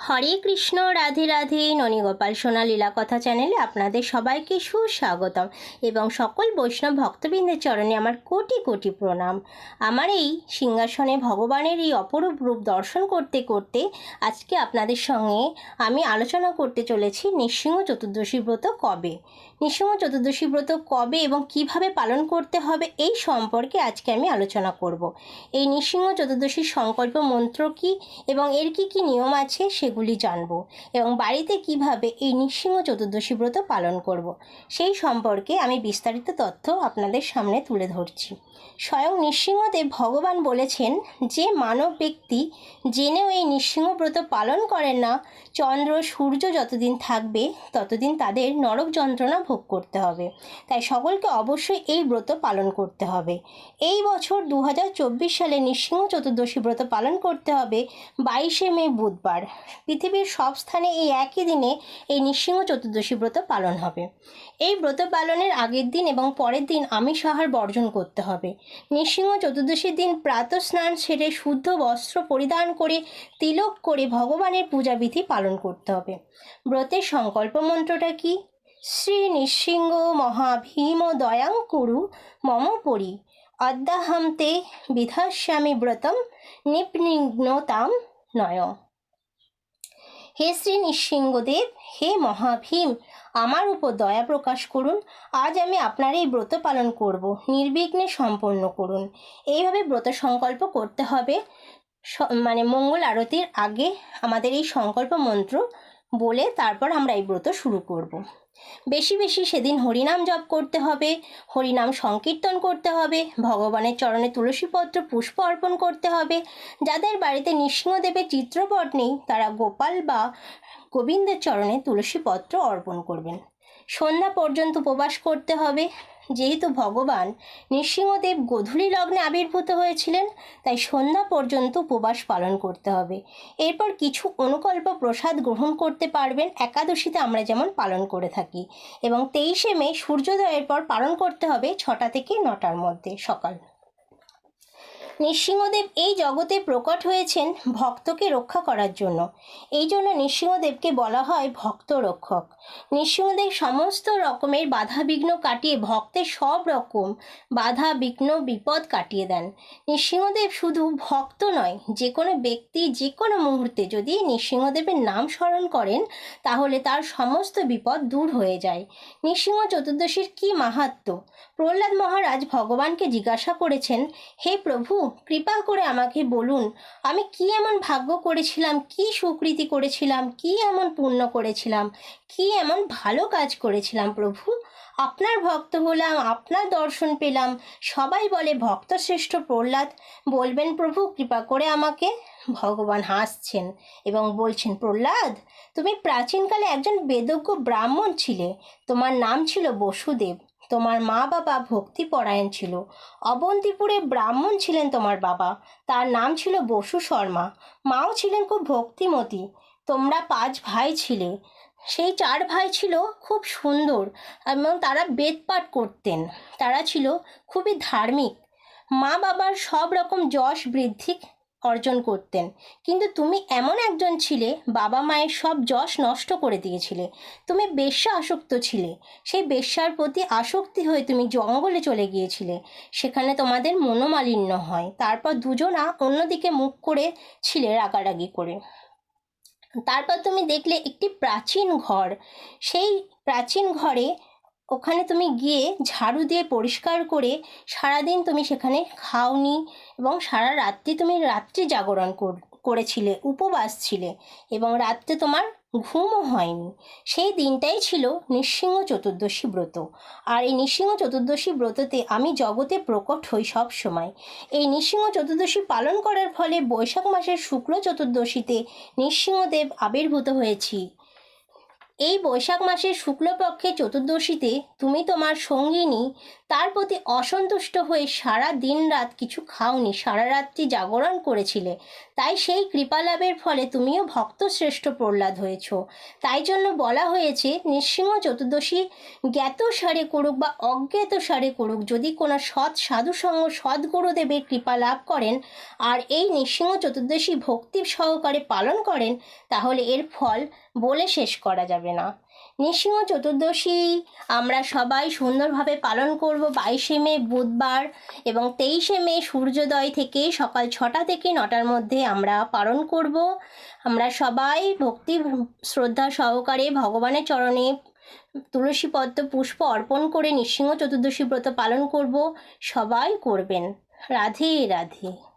হরে কৃষ্ণ, রাধে রাধে, ননীগোপাল সোনা লীলা কথা চ্যানেলে আপনাদের সবাইকে সুস্বাগতম এবং সকল বৈষ্ণব ভক্তবৃন্দের চরণে আমার কোটি কোটি প্রণাম। আমার এই সিংহাসনে ভগবানের এই অপরূপ রূপ দর্শন করতে করতে আজকে আপনাদের সঙ্গে আমি আলোচনা করতে চলেছি নৃসিংহ চতুর্দশী ব্রত কবে? নৃসিংহ চতুর্দশী ব্রত কবে এবং কীভাবে পালন করতে হবে এই সম্পর্কে আজকে আমি আলোচনা করব। এই নৃসিংহ চতুর্দশীর সংকল্প মন্ত্র কি এবং এর কি কি নিয়ম আছে সেগুলি জানব এবং বাড়িতে কীভাবে এই নিঃসিংহ চতুর্দশী ব্রত পালন করব, সেই সম্পর্কে আমি বিস্তারিত তথ্য আপনাদের সামনে তুলে ধরছি। স্বয়ং নৃসিংহদেব ভগবান বলেছেন, যে মানব ব্যক্তি জেনেও এই নৃসিংহ ব্রত পালন করেন না, চন্দ্র, সূর্য যতদিন থাকবে, ততদিন তাদের নরক যন্ত্রণা ভোগ করতে হবে। তাই সকলকে অবশ্যই এই ব্রত পালন করতে হবে। এই বছর দু হাজার চব্বিশ সালে নৃসিংহ চতুর্দশী ব্রত পালন করতে হবে বাইশে মে বুধবার। পৃথিবীর সব স্থানে এই একই দিনে এই নৃসিংহ চতুর্দশী ব্রত পালন হবে। এই ব্রত পালনের আগের দিন এবং পরের দিন আমিষ আহার বর্জন করতে হবে। নৃসিংহ চতুর্দশীর দিন প্রাতঃ স্নান সেরে শুদ্ধ বস্ত্র পরিধান করে তিলক করে ভগবানের পূজাবিধি পালন করতে হবে। ব্রতের সংকল্প মন্ত্রটা কি? শ্রী নৃসিংহ মহাভীম দয়াং কুরু মম পরি। অদ্যাহান্তে বিধাস্যামি ব্রতম নিপনিগ্নতাম নয়। হে শ্রী নৃসিংহদেব, হে মহাভীম, আমার উপর দয়া প্রকাশ করুন। আজ আমি আপনার এই ব্রত পালন করব, নির্বিঘ্নে সম্পন্ন করুন। এইভাবে ব্রত সংকল্প করতে হবে। মানে মঙ্গল আরতির আগে আমাদের এই সংকল্প মন্ত্র বলে তারপর আমরা এই ব্রত শুরু করব। বেশি বেশি সেদিন হরিনাম জপ করতে হবে, হরিনাম সংকীর্তন করতে হবে, ভগবানের চরণে তুলসীপত্র পুষ্প অর্পণ করতে হবে। যাদের বাড়িতে নৃসিংহদেবের চিত্রপট নেই, তারা গোপাল বা গোবিন্দের চরণে তুলসীপত্র অর্পণ করবেন। সন্ধ্যা পর্যন্ত উপবাস করতে হবে যেহেতু ভগবান, নৃসিংহদেব গোধূলি লগ্নে আবির্ভূত হয়েছিলেন, তাই সন্ধ্যা পর্যন্ত উপবাস পালন করতে হবে। এরপর কিছু অনুকল্প প্রসাদ গ্রহণ করতে পারবেন, একাদশীতে আমরা যেমন পালন করে থাকি। এবং তেইশে মে সূর্যোদয়ের পর পালন করতে হবে ছটা থেকে নটার মধ্যে সকাল। নৃসিংহদেব এই জগতে প্রকট হয়েছেন ভক্তকে রক্ষা করার জন্য। এই জন্য নৃসিংহদেবকে বলা হয় ভক্ত রক্ষক নৃসিংহদেব সমস্ত রকমের বাধা বিঘ্ন কাটিয়ে ভক্তের সব রকম বাধা, বিঘ্ন, বিপদ কাটিয়ে দেন। নৃসিংহদেব শুধু ভক্ত নয়, যে কোনো ব্যক্তি যে কোনো মুহূর্তে যদি নৃসিংহদেবের নাম স্মরণ করেন, তাহলে তার সমস্ত বিপদ দূর হয়ে যায়। নৃসিংহ চতুর্দশীর কী মাহাত্ম প্রহ্লাদ মহারাজ ভগবানকে জিজ্ঞাসা করেছেন, হে প্রভু কৃপা করে আমাকে বলুন, আমি কি এমন ভাগ্য করেছিলাম, কি সুকৃতি করেছিলাম, কি এমন পুণ্য করেছিলাম, কি এমন ভালো কাজ করেছিলাম প্রভু? আপনার ভক্ত হলাম, আপনার দর্শন পেলাম, সবাই বলে ভক্ত শ্রেষ্ঠ প্রহ্লাদ। বলবেন প্রভু, কৃপা করে আমাকে। ভগবান হাসছেন এবং বলছেন, প্রহ্লাদ, তুমি প্রাচীনকালে একজন বেদজ্ঞ ব্রাহ্মণ ছিলে, তোমার নাম ছিল বসুদেব। তোমার মা বাবা ভক্তিপরায়ণ ছিল। অবন্তিপুরে ব্রাহ্মণ ছিলেন তোমার বাবা। তার নাম ছিল বসু শর্মা। মাও ছিলেন খুব ভক্তিমতী। তোমরা পাঁচ ভাই ছিলে। সেই চার ভাই ছিল খুব সুন্দর এবং তারা বেদপাঠ করতেন। তারা ছিল খুবই ধার্মিক। মা বাবার সব রকম যশ বৃদ্ধি অর্জন করতেন। কিন্তু তুমি এমন একজন ছিলে, বাবা মায়ের সব যশ নষ্ট করে দিয়েছিলে। তুমি বেশ্যা আসক্ত ছিলে। সেই বেশ্যার প্রতি আসক্তি হয়ে তুমি জঙ্গলে চলে গিয়েছিলে। সেখানে তোমাদের মনোমালিন্য হয়। তারপর দুজনা অন্যদিকে মুখ করে ছিলে রাগারাগি করে। তারপর তুমি দেখলে একটি প্রাচীন ঘর। সেই প্রাচীন ঘরে ওখানে তুমি গিয়ে ঝাড়ু দিয়ে পরিষ্কার করে সারাদিন তুমি সেখানে খাওনি এবং সারা রাত্রি তুমি রাত্রি জাগরণ কর- করেছিলে, উপবাস ছিলে এবং রাত্রে তোমার ঘুমও হয়নি। সেই দিনটাই ছিল নৃসিংহ চতুর্দশী ব্রত। আর এই নৃসিংহ চতুর্দশী ব্রততে আমি জগতে প্রকট হই সব সময়। এই নৃসিংহ চতুর্দশী পালন করার ফলে বৈশাখ মাসের শুক্ল চতুর্দশীতে নৃসিংহদেব আবির্ভূত হয়েছি। এই বৈশাখ মাসের শুক্লপক্ষে চতুর্দশীতে তুমি তোমার সঙ্গিনী তার প্রতি অসন্তুষ্ট হয়ে সারা দিন রাত কিছু খাওনি, সারা রাত্রি জাগরণ করেছিলে। তাই সেই কৃপা লাভের ফলে তুমিও ভক্ত শ্রেষ্ঠ প্রহ্লাদ হয়েছ। তাই জন্য বলা হয়েছে, নৃসিংহ চতুর্দশী জ্ঞাত সারে করুক বা অজ্ঞাত সারে করুক, যদি কোনো সৎ সাধুসঙ্গ সৎ গুরুদেবের কৃপা লাভ করেন আর এই নৃসিংহ চতুর্দশী ভক্তি সহকারে পালন করেন, তাহলে এর ফল বলে শেষ করা যাবে না। নৃসিংহ চতুর্দশী, আমরা সবাই সুন্দরভাবে পালন করব বাইশে মে, বুধবার এবং তেইশে মে সূর্যোদয় থেকে সকাল ছটা থেকে নটার মধ্যে আমরা পালন করব। আমরা সবাই ভক্তি, শ্রদ্ধা সহকারে ভগবানের চরণে তুলসী পদ্ম পুষ্প অর্পণ করে নৃসিংহ চতুর্দশী ব্রত পালন করব। সবাই করবেন। রাধে রাধে।